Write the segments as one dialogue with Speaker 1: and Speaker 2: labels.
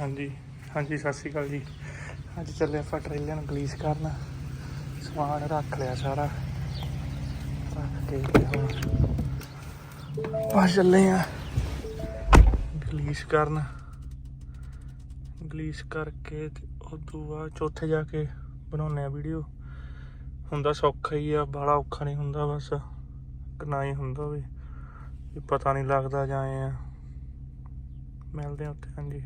Speaker 1: ਹਾਂਜੀ ਹਾਂਜੀ, ਸਤਿ ਸ਼੍ਰੀ ਅਕਾਲ ਜੀ। ਅੱਜ ਚੱਲੇ ਆਪਾਂ ਟ੍ਰੇਲਰ ਨੂੰ ਗਲੀਸ ਕਰਨ। ਸਮਾਨ ਰੱਖ ਲਿਆ ਸਾਰਾ। ਰੱਖ ਕੇ ਹੁਣ ਬਸ ਚੱਲੇ ਆ ਗਲੀਸ ਕਰਨ। ਗਲੀਸ ਕਰਕੇ ਤੇ ਉਦੋਂ ਬਾਅਦ ਚੌਥੇ ਜਾ ਕੇ ਬਣਾਉਣੇ ਆ ਵੀਡੀਓ ਹੁੰਦਾ ਸੌਖਾ ਹੀ ਆ ਬੜਾ ਔਖਾ ਨਹੀਂ ਹੁੰਦਾ ਬਸ। ਨਾ ਹੀ ਹੁੰਦਾ ਵੀ ਪਤਾ ਨਹੀਂ ਲੱਗਦਾ ਜਾਂ ਐਂ ਆ। ਮਿਲਦੇ ਆ ਉੱਥੇ, ਹਾਂਜੀ।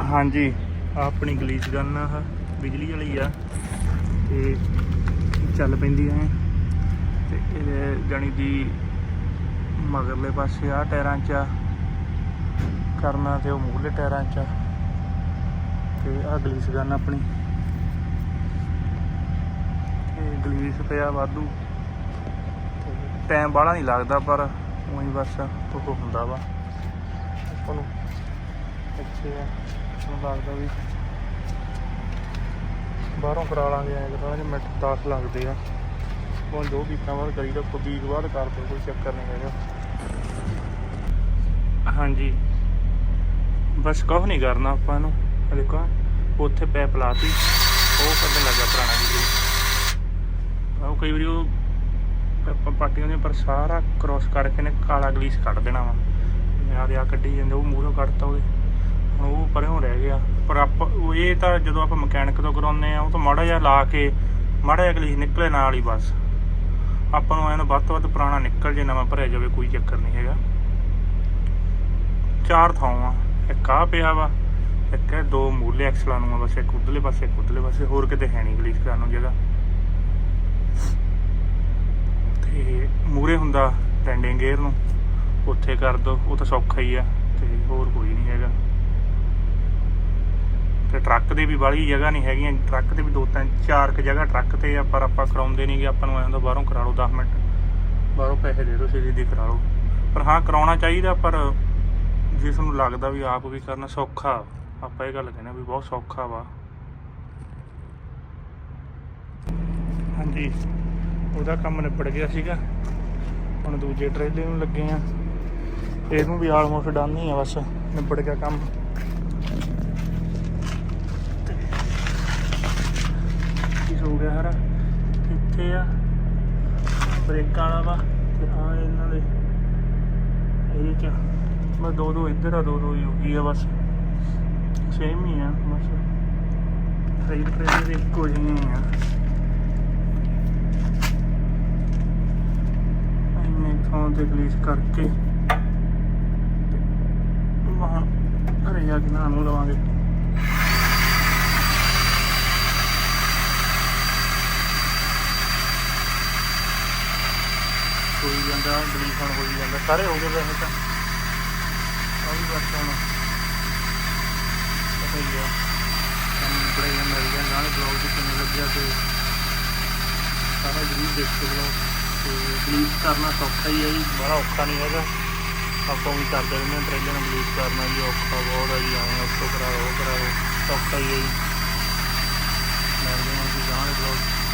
Speaker 1: ਹਾਂਜੀ। ਆਪਣੀ ਗਲੀਚ ਗਨ ਆ ਬਿਜਲੀ ਵਾਲੀ ਆ। ਤੇ ਚੱਲ ਪੈਂਦੀ ਐ। ਤੇ ਇਹ ਜਾਣੀ ਦੀ ਮਗਰਲੇ ਪਾਸੇ ਆ ਟਾਇਰਾਂ 'ਚ ਆ। ਕਰਨਾ ਤੇ ਉਹ ਮੂਹਰਲੇ ਟਾਇਰਾਂ 'ਚ ਆ। ਤੇ ਆ ਗਲੀਸ ਗਨ ਆਪਣੀ। ਤੇ ਗਲੀਸ ਪਿਆ ਵਾਧੂ। ਟਾਈਮ ਬਾਹਲਾ ਨਹੀਂ ਲੱਗਦਾ, ਪਰ ਉਹੀ ਬਸ ਉਹ ਹੁੰਦਾ ਵਾ। ਆਪਾਂ ਨੂੰ ਅੱਛੇ ਆ। ਮੈਨੂੰ ਲੱਗਦਾ ਵੀ ਬਾਹਰੋਂ ਕਰਾ ਲਾਂਗੇ, ਐਂ ਕਰਾ ਲਾਂਗੇ ਮਿੰਟ 10 ਲੱਗਦੇ ਆ। ਹੁਣ ਦੋ ਵੀਕਾਂ ਬਾਅਦ ਕਰੀਦਾ ਕੋਈ ਵੀਕ ਬਾਅਦ ਕਰ ਦੋ ਕੋਈ ਚੱਕਰ ਨਹੀਂ ਹੈਗਾ। ਹਾਂਜੀ। ਬਸ ਕੁਛ ਨਹੀਂ ਕਰਨਾ ਆਪਾਂ ਨੂੰ। ਦੇਖੋ, ਉੱਥੇ ਪੈਪ ਲਾਤੀ। ਉਹ ਕੱਢਣ ਲੱਗਾ ਪੁਰਾਣਾ ਜੀ ਉਹ ਕਈ ਵਾਰੀ ਉਹ ਆਪਾਂ ਪਾਟੀਆਂ ਦੇ ਪਰ ਸਾਰਾ ਕ੍ਰੋਸ ਕਰਕੇ ਨੇ ਕਾਲਾ ਗਲੀਸ ਕੱਢ ਦੇਣਾ ਵਾ। ਯਾਰ ਆ ਕੱਢੀ ਜਾਂਦੇ, ਉਹ ਮੂਹਰੋਂ ਕੱਢਤਾ ਉਹਦੇ। ਉਹ ਪਰੇ ਰਹਿ ਗਿਆ। ਪਰ ਆਪਾਂ ਉਹ ਇਹ ਤਾਂ ਜਦੋਂ ਆਪਾਂ ਮਕੈਨਿਕ ਤੋਂ ਕਰਾਉਂਦੇ ਆ ਉਹ ਤਾਂ ਮਾੜਾ ਜਿਹਾ ਲਾ ਕੇ, ਮਾੜਾ ਜਿਹਾ ਗਲੀਸ ਨਿਕਲੇ ਨਾਲ ਹੀ ਬਸ। ਆਪਾਂ ਨੂੰ ਐਨ ਵੱਧ ਤੋਂ ਵੱਧ ਪੁਰਾਣਾ ਨਿਕਲ ਜੇ, ਨਵਾਂ ਭਰਿਆ ਜਾਵੇ, ਕੋਈ ਚੱਕਰ ਨਹੀਂ ਹੈਗਾ। ਚਾਰ ਥਾਵਾਂ। ਇੱਕ ਆ ਪਿਆ ਵਾ, ਇੱਕ ਹੈ ਦੋ ਮੂਲੇ ਐਕਸਲਾਂ ਨੂੰ ਆ ਬਸ, ਇੱਕ ਉਧਰਲੇ ਪਾਸੇ, ਇੱਕ ਉਧਰਲੇ ਪਾਸੇ, ਹੋਰ ਕਿਤੇ ਹੈ ਨਹੀਂ ਗਲੀਸ ਕਰਨ ਨੂੰ ਜਗ੍ਹਾ। ਤੇ ਮੂਰੇ ਹੁੰਦਾ ਟੈਂਡਿੰਗ ਗੇਅਰ ਨੂੰ। ਉੱਥੇ ਕਰ ਦੋ, ਉਹ ਤਾਂ ਸੌਖਾ ਹੀ ਆ, ਤੇ ਹੋਰ ਕੋਈ ਨਹੀਂ ਹੈਗਾ। ਤੇ ਟਰੱਕ ਦੇ ਵੀ ਬਾਹਲੀ ਜਗ੍ਹਾ ਨਹੀਂ ਹੈਗੀਆਂ, ਟਰੱਕ ਤੇ ਵੀ ਦੋ ਤਿੰਨ ਚਾਰ ਕੁ ਜਗ੍ਹਾ ਟਰੱਕ ਤੇ ਆ, ਪਰ ਆਪਾਂ ਕਰਾਉਂਦੇ ਨਹੀਂਗੇ ਆਪਾਂ ਨੂੰ ਐਂ ਹੁੰਦਾ ਬਾਹਰੋਂ ਕਰਾ ਲਓ 10 ਮਿੰਟ, ਬਾਹਰੋਂ ਪੈਸੇ ਦੇ ਦਿਓ ਸਿੱਧੀ ਦੀ ਕਰਾ ਲਓ। ਪਰ ਹਾਂ, ਕਰਾਉਣਾ ਚਾਹੀਦਾ, ਪਰ ਜਿਸ ਨੂੰ ਲੱਗਦਾ ਵੀ ਆਪ ਵੀ ਕਰਨਾ ਸੌਖਾ, ਆਪਾਂ ਇਹ ਗੱਲ ਕਹਿੰਦੇ ਵੀ ਬਹੁਤ ਸੌਖਾ ਵਾ। ਹਾਂਜੀ, ਉਹਦਾ ਕੰਮ ਨਿਬੜ ਗਿਆ ਸੀਗਾ। ਹੁਣ ਦੂਜੇ ਟਰੇਲੇ ਨੂੰ ਲੱਗੇ ਆ। ਇਹਨੂੰ ਵੀ ਆਲਮੋਸਟ ਡਨ ਹੀ ਆ ਬਸ, ਨਿਬੜ ਗਿਆ ਕੰਮ ਕੀ ਹੋ ਗਿਆ ਹਰਾ। ਇੱਥੇ ਆ। ਬ੍ਰੇਕਾਂ ਵਾਲਾ ਵਾ ਤੇ ਆ ਇਹਨਾਂ ਦੇ। ਇਹਦੇ ਚ ਬਸ ਦੋ ਦੋ ਇੱਧਰ ਆ, ਦੋ ਦੋ ਹੀ ਆ ਬਸ। ਸੇਮ ਹੀ ਆ, ਬਸ। ਸਹੀ ਟਰੇਲੇ ਦੇ ਇੱਕੋ ਜਿਹੇ ਆ। ਇੰਨੇ ਥਾਂ ਤੇ ਗਲੀਸ ਕਰਕੇ। ਤੇ ਘਰੇ ਜਾ ਕੇ ਨਾ ਨੂੰ ਲਵਾਂਗੇ। ਹੋਈ ਜਾਂਦਾ ਗਲੀਸ ਹੁਣ ਹੋਈ ਜਾਂਦਾ, ਸਾਰੇ ਹੋ ਗਏ ਵੈਸੇ ਤਾਂ। ਆ ਵੀ ਬਸ ਹੁਣ। ਪਤਾ ਹੀ ਆ। ਕੰਮ ਬੜੇ ਜਾਂ ਮਿਲ ਗਿਆ ਨਾਲੇ ਬਲੌਗ ਦੀ ਕਿਵੇਂ ਲੱਗਿਆ ਤੇ ਸਾਰਾ ਜਰੂਰ ਦੇਖੋ ਬਲੌਗ ਤੇ ਬਲੀਫ ਕਰਨਾ ਸੌਖਾ ਹੀ ਹੈ ਜੀ, ਬੜਾ ਔਖਾ ਨਹੀਂ ਹੈਗਾ। ਆਪਾਂ ਵੀ ਕਰਦੇ ਰਹਿੰਦੇ ਹਾਂ ਟ੍ਰੇਲਰ ਨੂੰ ਬਲੀਫ ਕਰਨਾ ਜੀ ਔਖਾ ਬਹੁਤ ਹੈ ਜੀ ਆਏ ਉੱਥੋਂ ਕਰਾ ਉਹ ਕਰਾ ਸੌਖਾ ਹੀ ਹੈ ਜੀ। ਮਿਲਦੇ ਹਾਂ ਜੀ, ਜਾਣ ਬਲੌਗ